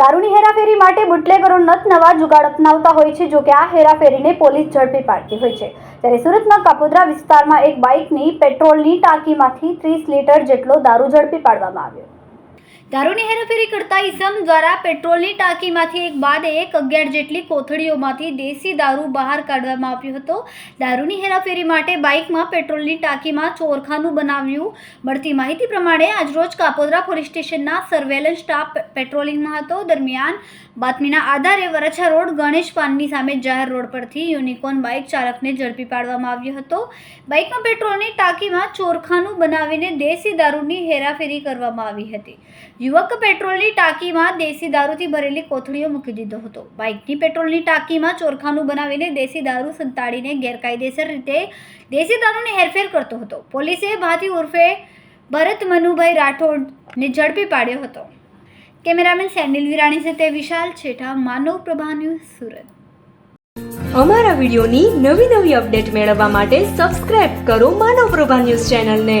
દારૂની હેરાફેરી માટે બુટલેગરો નત નવા જુગાડ અપનાવતા હોય છે, જોકે આ હેરાફેરીને પોલીસ ઝડપી પાડતી હોય છે. ત્યારે સુરતના કાપોદ્રા વિસ્તારમાં એક બાઇકની પેટ્રોલની ટાંકીમાંથી ત્રીસ લીટર જેટલો દારૂ ઝડપી પાડવામાં આવ્યો. દારૂની હેરાફેરી કરતા ઇસમ દ્વારા પેટ્રોલની ટાંકીમાંથી એક બાદ એક અગિયાર જેટલી કોથળીઓમાંથી દેશી દારૂ બહાર કાઢવામાં આવ્યો હતો. દારૂની હેરાફેરી માટે બાઇકમાં પેટ્રોલની ટાંકીમાં ચોરખાનું બનાવ્યું. મળતી માહિતી પ્રમાણે આજરોજ કાપોદરા પોલીસ સ્ટેશનના સર્વેલન્સ સ્ટાફ પેટ્રોલિંગમાં હતો. દરમિયાન બાતમીના આધારે વરછા રોડ ગણેશ પાનની સામે જાહેર રોડ પરથી યુનિકોર્ન બાઇક ચાલકને ઝડપી પાડવામાં આવ્યો હતો. બાઇકમાં પેટ્રોલની ટાંકીમાં ચોરખાનું બનાવીને દેશી દારૂની હેરાફેરી કરવામાં આવી હતી. યુવક પેટ્રોલની ટાંકીમાં દેશી દારૂથી ભરેલી કોથળીઓ મૂકી દીધો હતો. બાઇકની પેટ્રોલની ટાંકીમાં ચોરખાનું બનાવીને દેશી દારૂ સંતાડીને ગેરકાયદેસર રીતે દેશી દારૂની હેરફેર કરતો હતો. પોલીસે ભાતી ઉર્ફે ભરત મનુભાઈ રાઠોડને ઝડપી પાડ્યો હતો. કેમેરામેન સેનિલ વિરાણી સાથે વિશાલ છેઠા, માનવ પ્રભા ન્યૂઝ સુરત. અમારા વિડીયોની નવી નવી અપડેટ મેળવવા માટે સબસ્ક્રાઇબ કરો માનવ પ્રભા ન્યૂઝ ચેનલને.